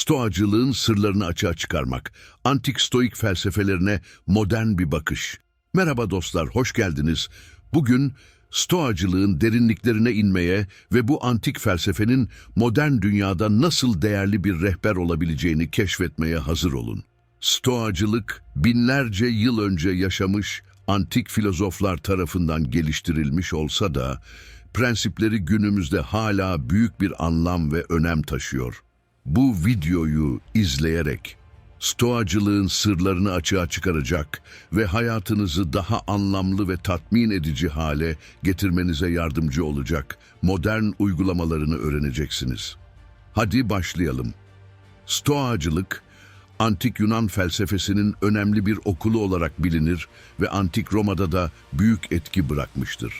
Stoacılığın sırlarını açığa çıkarmak, antik stoik felsefelerine modern bir bakış. Merhaba dostlar, hoş geldiniz. Bugün Stoacılığın derinliklerine inmeye ve bu antik felsefenin modern dünyada nasıl değerli bir rehber olabileceğini keşfetmeye hazır olun. Stoacılık binlerce yıl önce yaşamış antik filozoflar tarafından geliştirilmiş olsa da prensipleri günümüzde hala büyük bir anlam ve önem taşıyor. Bu videoyu izleyerek Stoacılığın sırlarını açığa çıkaracak ve hayatınızı daha anlamlı ve tatmin edici hale getirmenize yardımcı olacak modern uygulamalarını öğreneceksiniz. Hadi başlayalım. Stoacılık, antik Yunan felsefesinin önemli bir okulu olarak bilinir ve antik Roma'da da büyük etki bırakmıştır.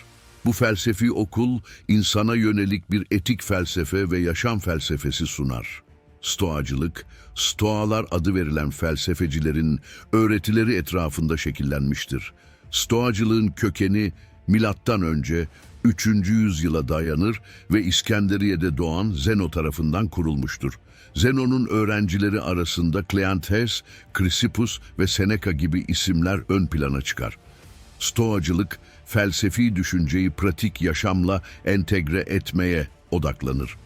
Bu felsefi okul, insana yönelik bir etik felsefe ve yaşam felsefesi sunar. Stoacılık, Stoalar adı verilen felsefecilerin öğretileri etrafında şekillenmiştir. Stoacılığın kökeni milattan önce 3. yüzyıla dayanır ve İskenderiye'de doğan Zeno tarafından kurulmuştur. Zenon'un öğrencileri arasında Kleantes, Chrysippus ve Seneca gibi isimler ön plana çıkar. Stoacılık, felsefi düşünceyi pratik yaşamla entegre etmeye odaklanır.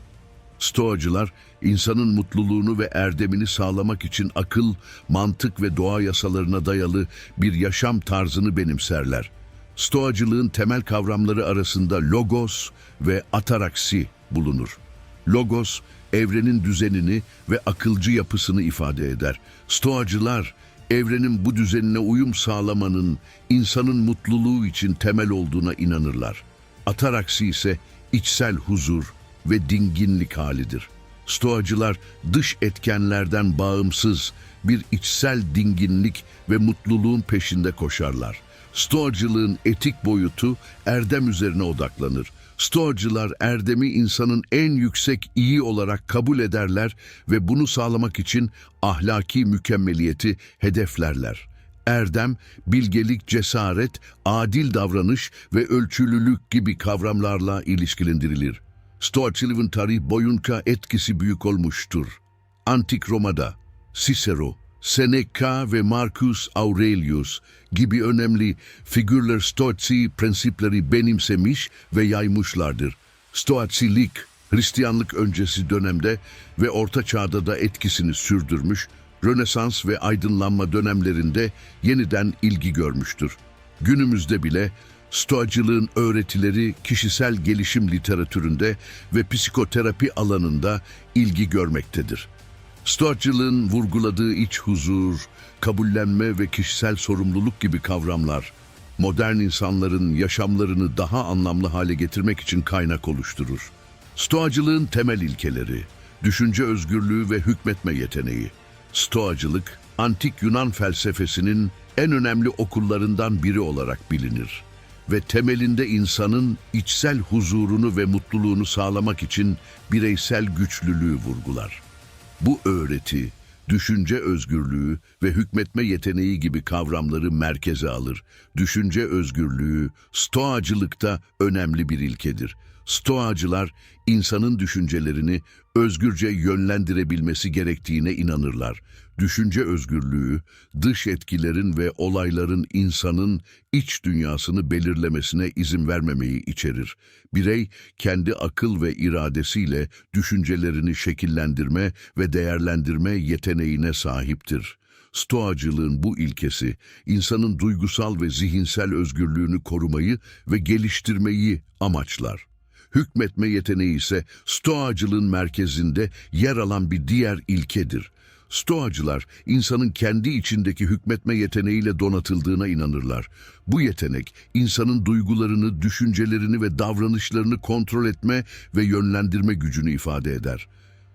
Stoacılar, insanın mutluluğunu ve erdemini sağlamak için akıl, mantık ve doğa yasalarına dayalı bir yaşam tarzını benimserler. Stoacılığın temel kavramları arasında logos ve ataraksi bulunur. Logos, evrenin düzenini ve akılcı yapısını ifade eder. Stoacılar, evrenin bu düzenine uyum sağlamanın insanın mutluluğu için temel olduğuna inanırlar. Ataraksi ise içsel huzur ve dinginlik halidir. Stoacılar dış etkenlerden bağımsız bir içsel dinginlik ve mutluluğun peşinde koşarlar. Stoacılığın etik boyutu erdem üzerine odaklanır. Stoacılar erdemi insanın en yüksek iyi olarak kabul ederler ve bunu sağlamak için ahlaki mükemmeliyeti hedeflerler. Erdem, bilgelik, cesaret, adil davranış ve ölçülülük gibi kavramlarla ilişkilendirilir. Stoacılığın tarih boyunca etkisi büyük olmuştur. Antik Roma'da Cicero, Seneca ve Marcus Aurelius gibi önemli figürler Stoacı prensipleri benimsemiş ve yaymışlardır. Stoacilik, Hristiyanlık öncesi dönemde ve Orta Çağ'da da etkisini sürdürmüş, Rönesans ve aydınlanma dönemlerinde yeniden ilgi görmüştür. Günümüzde bile Stoacılığın öğretileri kişisel gelişim literatüründe ve psikoterapi alanında ilgi görmektedir. Stoacılığın vurguladığı iç huzur, kabullenme ve kişisel sorumluluk gibi kavramlar, modern insanların yaşamlarını daha anlamlı hale getirmek için kaynak oluşturur. Stoacılığın temel ilkeleri, düşünce özgürlüğü ve hükmetme yeteneği. Stoacılık, antik Yunan felsefesinin en önemli okullarından biri olarak bilinir ve temelinde insanın içsel huzurunu ve mutluluğunu sağlamak için bireysel güçlülüğü vurgular. Bu öğreti, düşünce özgürlüğü ve hükmetme yeteneği gibi kavramları merkeze alır. Düşünce özgürlüğü, stoacılıkta önemli bir ilkedir. Stoacılar, insanın düşüncelerini özgürce yönlendirebilmesi gerektiğine inanırlar. Düşünce özgürlüğü, dış etkilerin ve olayların insanın iç dünyasını belirlemesine izin vermemeyi içerir. Birey, kendi akıl ve iradesiyle düşüncelerini şekillendirme ve değerlendirme yeteneğine sahiptir. Stoacılığın bu ilkesi, insanın duygusal ve zihinsel özgürlüğünü korumayı ve geliştirmeyi amaçlar. Hükmetme yeteneği ise Stoacılığın merkezinde yer alan bir diğer ilkedir. Stoacılar, insanın kendi içindeki hükmetme yeteneğiyle donatıldığına inanırlar. Bu yetenek, insanın duygularını, düşüncelerini ve davranışlarını kontrol etme ve yönlendirme gücünü ifade eder.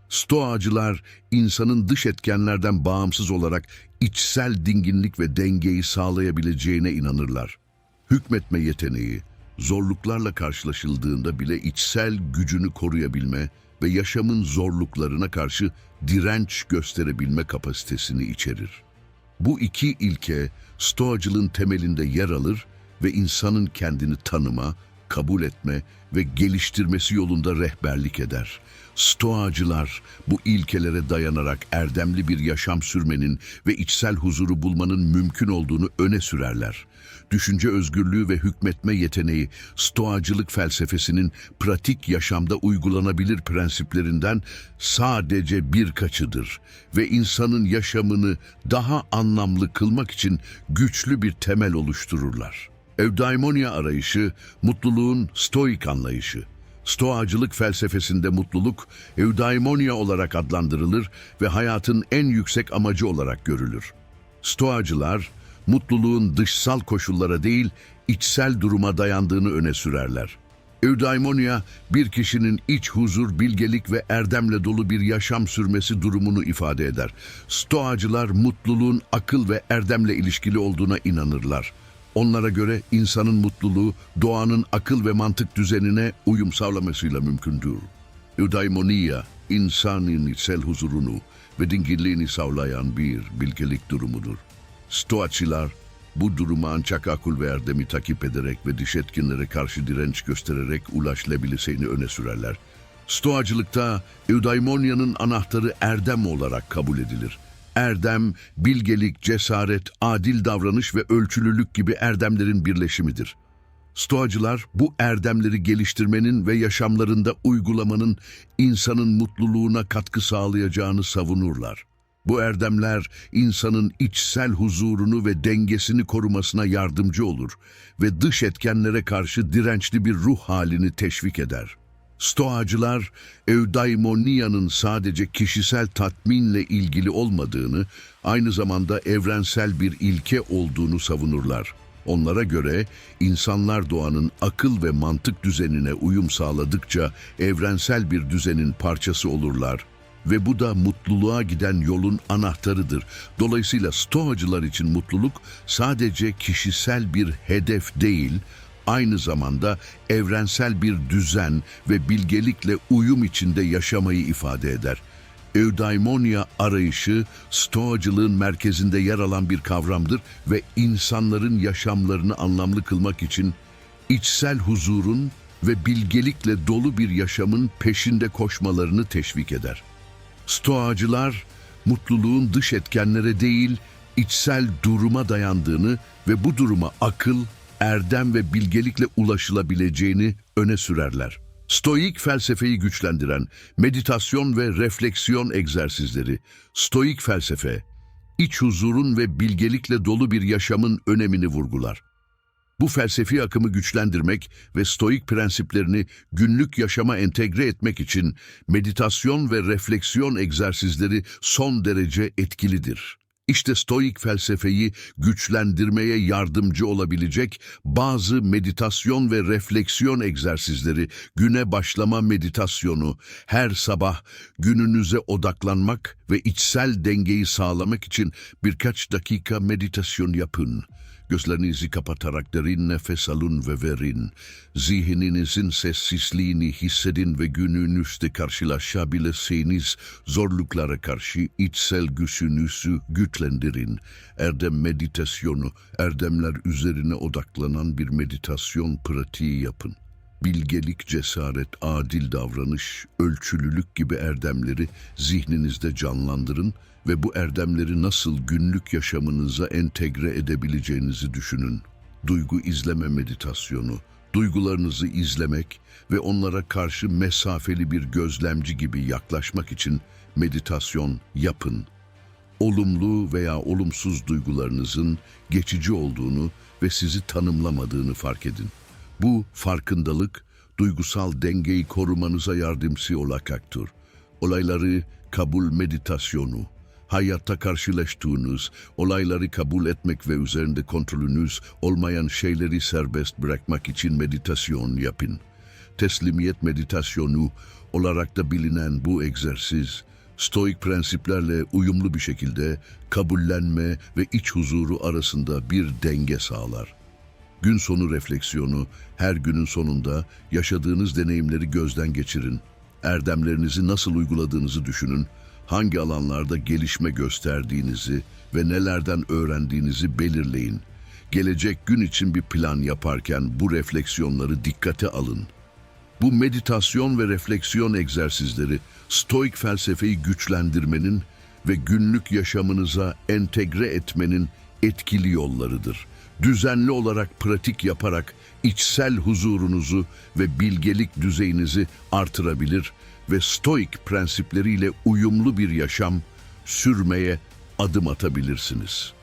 Stoacılar, insanın dış etkenlerden bağımsız olarak içsel dinginlik ve dengeyi sağlayabileceğine inanırlar. Hükmetme yeteneği, zorluklarla karşılaşıldığında bile içsel gücünü koruyabilme ve yaşamın zorluklarına karşı direnç gösterebilme kapasitesini içerir. Bu iki ilke Stoacılığın temelinde yer alır ve insanın kendini tanıma, kabul etme ve geliştirmesi yolunda rehberlik eder. Stoacılar bu ilkelere dayanarak erdemli bir yaşam sürmenin ve içsel huzuru bulmanın mümkün olduğunu öne sürerler. Düşünce özgürlüğü ve hükmetme yeteneği stoacılık felsefesinin pratik yaşamda uygulanabilir prensiplerinden sadece birkaçıdır ve insanın yaşamını daha anlamlı kılmak için güçlü bir temel oluştururlar. Evdaimonia arayışı, mutluluğun stoik anlayışı. Stoacılık felsefesinde mutluluk, eudaimonia olarak adlandırılır ve hayatın en yüksek amacı olarak görülür. Stoacılar, mutluluğun dışsal koşullara değil, içsel duruma dayandığını öne sürerler. Eudaimonia, bir kişinin iç huzur, bilgelik ve erdemle dolu bir yaşam sürmesi durumunu ifade eder. Stoacılar, mutluluğun akıl ve erdemle ilişkili olduğuna inanırlar. Onlara göre insanın mutluluğu doğanın akıl ve mantık düzenine uyum sağlamasıyla mümkündür. Eudaimonia, insanın içsel huzurunu ve dingilliğini sağlayan bir bilgelik durumudur. Stoacılar, bu duruma ancak akıl ve erdemi takip ederek ve dış etkinlere karşı direnç göstererek ulaşılabileceğini öne sürerler. Stoacılıkta eudaimonia'nın anahtarı erdem olarak kabul edilir. Erdem, bilgelik, cesaret, adil davranış ve ölçülülük gibi erdemlerin birleşimidir. Stoacılar bu erdemleri geliştirmenin ve yaşamlarında uygulamanın insanın mutluluğuna katkı sağlayacağını savunurlar. Bu erdemler insanın içsel huzurunu ve dengesini korumasına yardımcı olur ve dış etkenlere karşı dirençli bir ruh halini teşvik eder. Stoacılar, eudaimonia'nın sadece kişisel tatminle ilgili olmadığını, aynı zamanda evrensel bir ilke olduğunu savunurlar. Onlara göre insanlar doğanın akıl ve mantık düzenine uyum sağladıkça evrensel bir düzenin parçası olurlar ve bu da mutluluğa giden yolun anahtarıdır. Dolayısıyla Stoacılar için mutluluk sadece kişisel bir hedef değil, aynı zamanda evrensel bir düzen ve bilgelikle uyum içinde yaşamayı ifade eder. Eudaimonia arayışı Stoacılığın merkezinde yer alan bir kavramdır ve insanların yaşamlarını anlamlı kılmak için içsel huzurun ve bilgelikle dolu bir yaşamın peşinde koşmalarını teşvik eder. Stoacılar mutluluğun dış etkenlere değil, içsel duruma dayandığını ve bu duruma akıl, erdem ve bilgelikle ulaşılabileceğini öne sürerler. Stoik felsefeyi güçlendiren meditasyon ve refleksiyon egzersizleri, stoik felsefe, iç huzurun ve bilgelikle dolu bir yaşamın önemini vurgular. Bu felsefi akımı güçlendirmek ve stoik prensiplerini günlük yaşama entegre etmek için meditasyon ve refleksiyon egzersizleri son derece etkilidir. İşte stoik felsefeyi güçlendirmeye yardımcı olabilecek bazı meditasyon ve refleksiyon egzersizleri, güne başlama meditasyonu, her sabah gününüze odaklanmak ve içsel dengeyi sağlamak için birkaç dakika meditasyon yapın. Gözlerinizi kapatarak derin nefes alın ve verin. Zihninizin sessizliğini hissedin ve gününüzde karşılaşabileceğiniz zorluklara karşı içsel gücünüzü güçlendirin. Erdem meditasyonu, erdemler üzerine odaklanan bir meditasyon pratiği yapın. Bilgelik, cesaret, adil davranış, ölçülülük gibi erdemleri zihninizde canlandırın ve bu erdemleri nasıl günlük yaşamınıza entegre edebileceğinizi düşünün. Duygu izleme meditasyonu, duygularınızı izlemek ve onlara karşı mesafeli bir gözlemci gibi yaklaşmak için meditasyon yapın. Olumlu veya olumsuz duygularınızın geçici olduğunu ve sizi tanımlamadığını fark edin. Bu farkındalık, duygusal dengeyi korumanıza yardımcı olakaktır. Olayları kabul meditasyonu, hayatta karşılaştığınız olayları kabul etmek ve üzerinde kontrolünüz olmayan şeyleri serbest bırakmak için meditasyon yapın. Teslimiyet meditasyonu olarak da bilinen bu egzersiz, stoik prensiplerle uyumlu bir şekilde kabullenme ve iç huzuru arasında bir denge sağlar. Gün sonu refleksiyonu, her günün sonunda yaşadığınız deneyimleri gözden geçirin. Erdemlerinizi nasıl uyguladığınızı düşünün, hangi alanlarda gelişme gösterdiğinizi ve nelerden öğrendiğinizi belirleyin. Gelecek gün için bir plan yaparken bu refleksiyonları dikkate alın. Bu meditasyon ve refleksiyon egzersizleri stoik felsefeyi güçlendirmenin ve günlük yaşamınıza entegre etmenin etkili yollarıdır. Düzenli olarak pratik yaparak içsel huzurunuzu ve bilgelik düzeyinizi artırabilir ve stoik prensipleriyle uyumlu bir yaşam sürmeye adım atabilirsiniz.